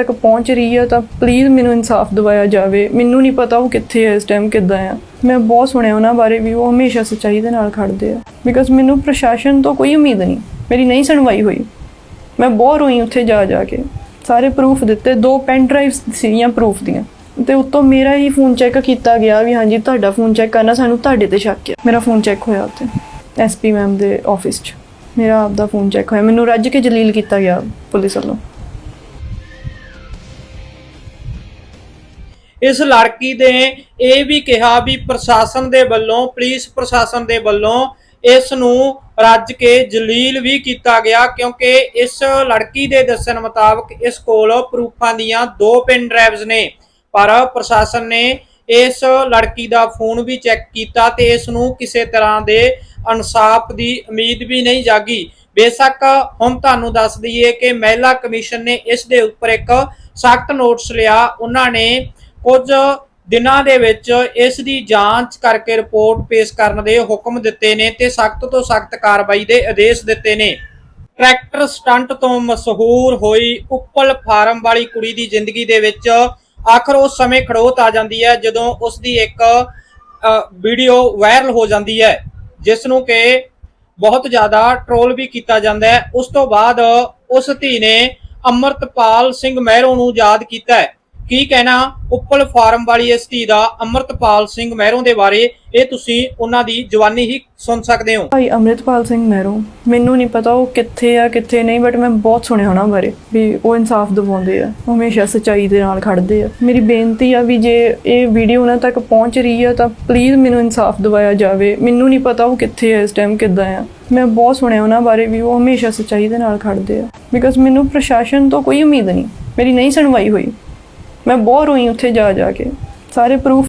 ਤੱਕ ਪਹੁੰਚ ਰਹੀ ਹੈ ਤਾਂ ਪਲੀਜ਼ ਮੈਨੂੰ ਇਨਸਾਫ ਦਿਵਾਇਆ ਜਾਵੇ। ਮੈਨੂੰ ਨਹੀਂ ਪਤਾ ਉਹ ਕਿੱਥੇ ਹੈ ਇਸ ਟਾਈਮ ਕਿੱਦਾਂ ਆ। ਮੈਂ ਬਹੁਤ ਸੁਣਿਆ ਉਹਨਾਂ ਬਾਰੇ ਵੀ, ਉਹ ਹਮੇਸ਼ਾ ਸੱਚਾਈ ਦੇ ਨਾਲ ਖੜਦੇ ਆ। ਬਿਕਾਜ਼ ਮੈਨੂੰ ਪ੍ਰਸ਼ਾਸਨ ਤੋਂ ਕੋਈ ਉਮੀਦ ਨਹੀਂ, ਮੇਰੀ ਨਹੀਂ ਸੁਣਵਾਈ ਹੋਈ। ਮੈਂ ਬਹੁਤ ਰੋਈ ਉੱਥੇ ਜਾ ਜਾ ਕੇ। ਸਾਰੇ ਪ੍ਰੂਫ ਦਿੱਤੇ, ਦੋ ਪੈਨ ਡਰਾਈਵਸ ਸੀਗੀਆਂ ਪ੍ਰੂਫ ਦੀਆਂ। ਤੇ ਉੱਤੋਂ ਮੇਰਾ ਹੀ ਫੋਨ ਚੈੱਕ ਕੀਤਾ ਗਿਆ ਵੀ ਹਾਂਜੀ, ਤੁਹਾਡਾ ਫੋਨ ਚੈੱਕ ਕਰਨਾ, ਸਾਨੂੰ ਤੁਹਾਡੇ ਤੇ ਸ਼ੱਕ ਹੈ ਮੇਰਾ ਫੋਨ ਚੈੱਕ ਹੋਇਆ ਉੱਥੇ ਐਸਪੀ ਮੈਮ ਦੇ ਆਫਿਸ 'ਚ। ਮੇਰਾ ਆਪਦਾ ਫੋਨ ਚੈੱਕ ਹੋਇਆ। ਮੈਨੂੰ ਰੱਜ ਕੇ ਜਲੀਲ ਕੀਤਾ ਗਿਆ ਪੁਲਿਸ ਵੱਲੋਂ। ਇਸ ਲੜਕੀ ਦੇ ਇਹ ਵੀ ਕਿਹਾ ਵੀ ਪ੍ਰਸ਼ਾਸਨ ਦੇ ਵੱਲੋਂ, ਪੁਲਿਸ ਪ੍ਰਸ਼ਾਸਨ ਦੇ ਵੱਲੋਂ ਇਸ ਨੂੰ ਰੱਜ ਕੇ ਜਲੀਲ ਵੀ ਕੀਤਾ ਗਿਆ ਕਿਉਂਕਿ ਇਸ ਲੜਕੀ ਦੇ ਦੱਸਣ ਮੁਤਾਬਕ ਇਸ ਕੋਲ ਪ੍ਰੂਫਾਂ ਦੀਆਂ ਦੋ ਪਿੰਨ ਡਰਾਈਵਸ ਨੇ। ਪਰ ਪ੍ਰਸ਼ਾਸਨ ਨੇ ਇਸ ਲੜਕੀ ਦਾ ਫੋਨ ਵੀ ਚੈੱਕ ਕੀਤਾ ਤੇ ਇਸ ਨੂੰ ਕਿਸੇ ਤਰ੍ਹਾਂ ਦੇ ਇਨਸਾਫ ਦੀ ਉਮੀਦ ਵੀ ਨਹੀਂ ਜਾਗੀ। ਬੇਸ਼ੱਕ ਹੁਣ ਤੁਹਾਨੂੰ ਦੱਸ ਦਈਏ ਕਿ ਮਹਿਲਾ ਕਮਿਸ਼ਨ ਨੇ ਇਸ ਦੇ ਉੱਪਰ ਇੱਕ ਸਖਤ ਨੋਟਿਸ ਲਿਆ। ਉਹਨਾਂ ਨੇ ਕੁਝ ਦਿਨਾਂ ਦੇ ਵਿੱਚ ਇਸ ਦੀ ਜਾਂਚ ਕਰਕੇ ਰਿਪੋਰਟ ਪੇਸ਼ ਕਰਨ ਦੇ ਹੁਕਮ ਦਿੱਤੇ ਨੇ ਤੇ ਸਖਤ ਤੋਂ ਸਖਤ ਕਾਰਵਾਈ ਦੇ ਆਦੇਸ਼ ਦਿੱਤੇ ਨੇ। ਟਰੈਕਟਰ ਸਟੰਟ ਤੋਂ ਮਸ਼ਹੂਰ ਹੋਈ ਉੱਪਲ ਫਾਰਮ ਵਾਲੀ ਕੁੜੀ ਦੀ ਜ਼ਿੰਦਗੀ ਦੇ ਵਿੱਚ ਆਖਰ ਉਸ ਸਮੇਂ ਖੜੋਤ ਆ ਜਾਂਦੀ ਹੈ ਜਦੋਂ ਉਸ ਦੀ ਇੱਕ ਵੀਡੀਓ ਵਾਇਰਲ ਹੋ ਜਾਂਦੀ ਹੈ, ਜਿਸ ਨੂੰ ਕਿ ਬਹੁਤ ਜ਼ਿਆਦਾ ਟ੍ਰੋਲ ਵੀ ਕੀਤਾ ਜਾਂਦਾ ਹੈ। ਉਸ ਤੋਂ ਬਾਅਦ ਉਸ ਧੀ ਨੇ ਅਮਰਤਪਾਲ ਸਿੰਘ ਮਹਿਰੋ ਨੂੰ ਯਾਦ ਕੀਤਾ ਹੈ। ਕੀ ਕਹਿਣਾ ਉੱਪਲ ਫਾਰਮ ਵਾਲੀ ਇਸ ਧੀ ਦਾ ਅਮਰਤਪਾਲ ਸਿੰਘ ਮਹਿਰੋ ਦੇ ਬਾਰੇ? ਇਹ ਤੁਸੀਂ ਉਹਨਾਂ ਦੀ ਜਵਾਨੀ ਹੀ ਸੁਣ ਸਕਦੇ ਹੋ। ਭਾਈ ਅੰਮ੍ਰਿਤਪਾਲ ਸਿੰਘ ਮਹਿਰੋਂ, ਮੈਨੂੰ ਨਹੀਂ ਪਤਾ ਉਹ ਕਿੱਥੇ ਆ, ਕਿੱਥੇ ਨਹੀਂ ਬਟ ਮੈਂ ਬਹੁਤ ਸੁਣਿਆ ਉਹਨਾਂ ਬਾਰੇ ਵੀ ਉਹ ਇਨਸਾਫ ਦਿਵਾਉਂਦੇ ਆ, ਹਮੇਸ਼ਾ ਸੱਚਾਈ ਦੇ ਨਾਲ ਖੜਦੇ ਆ। ਮੇਰੀ ਬੇਨਤੀ ਆ ਵੀ ਜੇ ਇਹ ਵੀਡੀਓ ਉਹਨਾਂ ਤੱਕ ਪਹੁੰਚ ਰਹੀ ਆ ਤਾਂ ਪਲੀਜ਼ ਮੈਨੂੰ ਇਨਸਾਫ ਦਿਵਾਇਆ ਜਾਵੇ। ਮੈਨੂੰ ਨਹੀਂ ਪਤਾ ਉਹ ਕਿੱਥੇ ਆ, ਇਸ ਟਾਈਮ ਕਿੱਦਾਂ ਆ। ਮੈਂ ਬਹੁਤ ਸੁਣਿਆ ਉਹਨਾਂ ਬਾਰੇ ਵੀ ਉਹ ਹਮੇਸ਼ਾ ਸਚਾਈ ਦੇ ਨਾਲ ਖੜਦੇ ਆ। ਬਿਕਾਜ਼ ਮੈਨੂੰ ਪ੍ਰਸ਼ਾਸਨ ਤੋਂ ਕੋਈ ਉਮੀਦ ਨਹੀਂ, ਮੇਰੀ ਨਹੀਂ ਸੁਣਵਾਈ ਹੋਈ। ਮੈਂ ਬਹੁਤ ਰੋਈ ਉੱਥੇ ਜਾ ਜਾ ਕੇ। ਸਾਰੇ ਪ੍ਰੂਫ